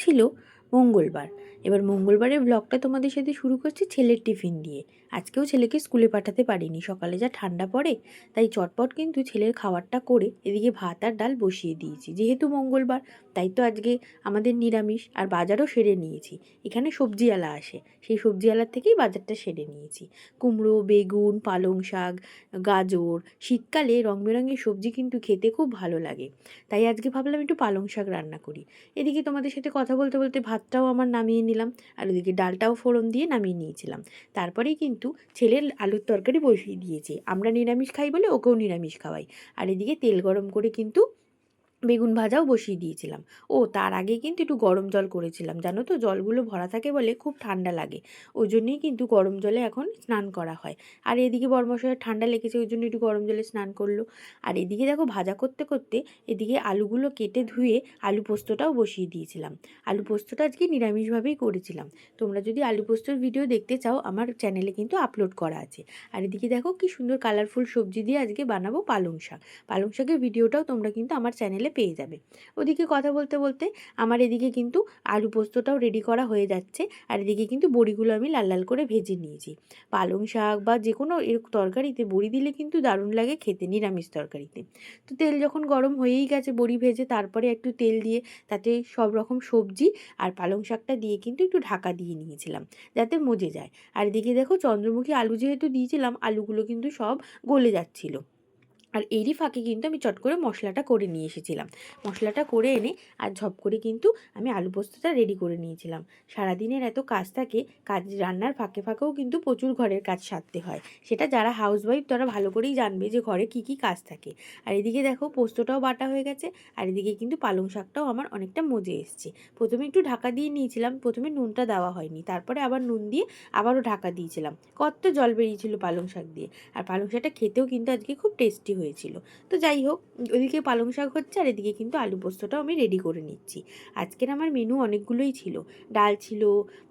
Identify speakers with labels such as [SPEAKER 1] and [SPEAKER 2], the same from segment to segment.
[SPEAKER 1] ছিল মঙ্গলবার। এবার মঙ্গলবারের ব্লগটা তোমাদের সাথে শুরু করছি ছেলের টিফিন দিয়ে। আজকেও ছেলেকে স্কুলে পাঠাতে পারিনি। সকালে যা ঠান্ডা পড়ে, তাই চটপট কিন্তু ছেলের খাবারটা করে এদিকে ভাত আর ডাল বসিয়ে দিয়েছি। যেহেতু মঙ্গলবার, তাই তো আজকে আমাদের নিরামিষ আর বাজারও সেরে নিয়েছি। এখানে সবজিওয়ালা আসে, সেই সবজিওয়ালার থেকেই বাজারটা সেরে নিয়েছি। কুমড়ো, বেগুন, পালং শাক, গাজর, শীতকালে রং বেরঙের সবজি কিন্তু খেতে খুব ভালো লাগে। তাই আজকে ভাবলাম একটু পালং শাক রান্না করি। এদিকে তোমাদের সাথে কথা বলতে বলতে ভাতটাও আমার নামিয়ে নিলাম আর ওদিকে ডালটাও ফোড়ন দিয়ে নামিয়ে নিয়েছিলাম। তারপরেই কিন্তু ছেলের আলুর তরকারি বসিয়ে দিয়েছে। আমরা নিরামিষ খাই বলে ওকেও নিরামিষ খাওয়াই। আর এদিকে তেল গরম করে কিন্তু বেগুন ভাজাও বসিয়ে দিয়েছিলাম। ও, তার আগে কিন্তু একটু গরম জল করেছিলাম, জানো তো? জলগুলো ভরা থাকে বলে খুব ঠান্ডা লাগে। ওই জন্যই কিন্তু গরম জলে এখন স্নান করা হয়। আর এদিকে বরমশাইয়ের ঠান্ডা লেগেছে, ওই জন্য একটু গরম জলে স্নান করল। আর এদিকে দেখো, ভাজা করতে করতে এদিকে আলুগুলো কেটে ধুয়ে আলু পোস্তটাও বসিয়ে দিয়েছিলাম। আলু পোস্তটা আজকে নিরামিষভাবেই করেছিলাম। তোমরা যদি আলু পোস্তর ভিডিও দেখতে চাও, আমার চ্যানেলে কিন্তু আপলোড করা আছে। আর এদিকে দেখো, কি সুন্দর কালারফুল সবজি দিয়ে আজকে বানাবো পালং শাক। পালং শাকের ভিডিওটাও তোমরা কিন্তু আমার চ্যানেলে পেয়ে যাবে। ওদিকে কথা বলতে বলতে আমার এদিকে কিন্তু আলু পোস্তটাও রেডি করা হয়ে যাচ্ছে আর এদিকে কিন্তু বড়িগুলো আমি লাল লাল করে ভেজে নিয়েছি। পালং শাক বা যে কোনো এর তরকারিতে বড়ি দিলে কিন্তু দারুণ লাগে খেতে, নিরামিষ তরকারিতে। তো তেল যখন গরম হয়েই গেছে বড়ি ভেজে তারপরে একটু তেল দিয়ে তাতে সব রকম সবজি আর পালং শাকটা দিয়ে কিন্তু একটু ঢাকা দিয়ে নিয়েছিলাম যাতে মজে যায়। আর এদিকে দেখো চন্দ্রমুখী আলু যেহেতু দিয়েছিলাম, আলুগুলো কিন্তু সব গলে যাচ্ছিল। আর এরই ফাঁকে কিন্তু আমি চট করে মশলাটা করে নিয়ে এসেছিলাম। মশলাটা করে এনে আর ঝপ করে কিন্তু আমি আলু পোস্তটা রেডি করে নিয়েছিলাম। সারাদিনের এত কাজ থাকে, কাজ রান্নার ফাঁকে ফাঁকেও কিন্তু প্রচুর ঘরের কাজ সারতে হয়। সেটা যারা হাউসওয়াইফ তারা ভালো করেই জানবে যে ঘরে কি কি কাজ থাকে। আর এদিকে দেখো পোস্তটাও বাটা হয়ে গেছে, আর এদিকে কিন্তু পালং শাকটাও আমার অনেকটা মজে এসছে। প্রথমে একটু ঢাকা দিয়ে নিয়েছিলাম, প্রথমে নুনটা দেওয়া হয়নি, তারপরে আবার নুন দিয়ে আবারও ঢাকা দিয়েছিলাম। কত জল বেরিয়েছিল পালং শাক দিয়ে। আর পালং শাকটা খেতেও কিন্তু আজকে খুব টেস্টি হয়েছিল। তো যাই হোক, ওদিকে পালং শাক হচ্ছে আর এদিকে কিন্তু আলু পোস্তটাও আমি রেডি করে নিচ্ছি। আজকের আমার মেনু অনেকগুলোই ছিল। ডাল ছিল,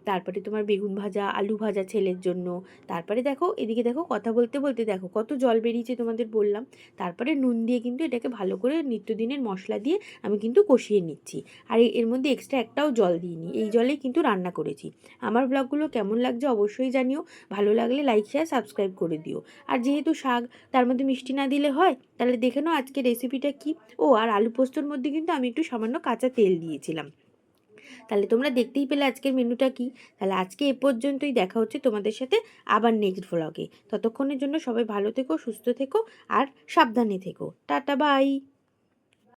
[SPEAKER 1] তারপরে তোমার বেগুন ভাজা, আলু ভাজা ছেলের জন্য, তারপরে দেখো, এদিকে দেখো কথা বলতে বলতে দেখো কত জল বেরিয়েছে তোমাদের বললাম। তারপরে নুন দিয়ে কিন্তু এটাকে ভালো করে নিত্যদিনের মশলা দিয়ে আমি কিন্তু কষিয়ে নিচ্ছি। আর এর মধ্যে এক্সট্রা একটাও জল দিইনি। এই জলেই কিন্তু রান্না করেছি। আমার ব্লগগুলো কেমন লাগছে অবশ্যই জানিও। ভালো লাগলে লাইক শেয়ার সাবস্ক্রাইব করে দিও। আর যেহেতু শাক, তার মধ্যে মিষ্টি না দিলে হয়, তাহলে দেখে নাও আজকে রেসিপিটা কি। ও, আর আলু পোস্তর মধ্যে কিন্তু আমি একটু সামান্য কাঁচা তেল দিয়েছিলাম। তাহলে তোমরা দেখতেই পেলে আজকের মেনুটা কি। তাহলে আজকে এ পর্যন্তই দেখা হচ্ছে তোমাদের সাথে আবার নেক্সট ভ্লগে ততক্ষণের জন্য সবাই ভালো থেকো, সুস্থ থেকো, আর সাবধানে থেকো। Tata bye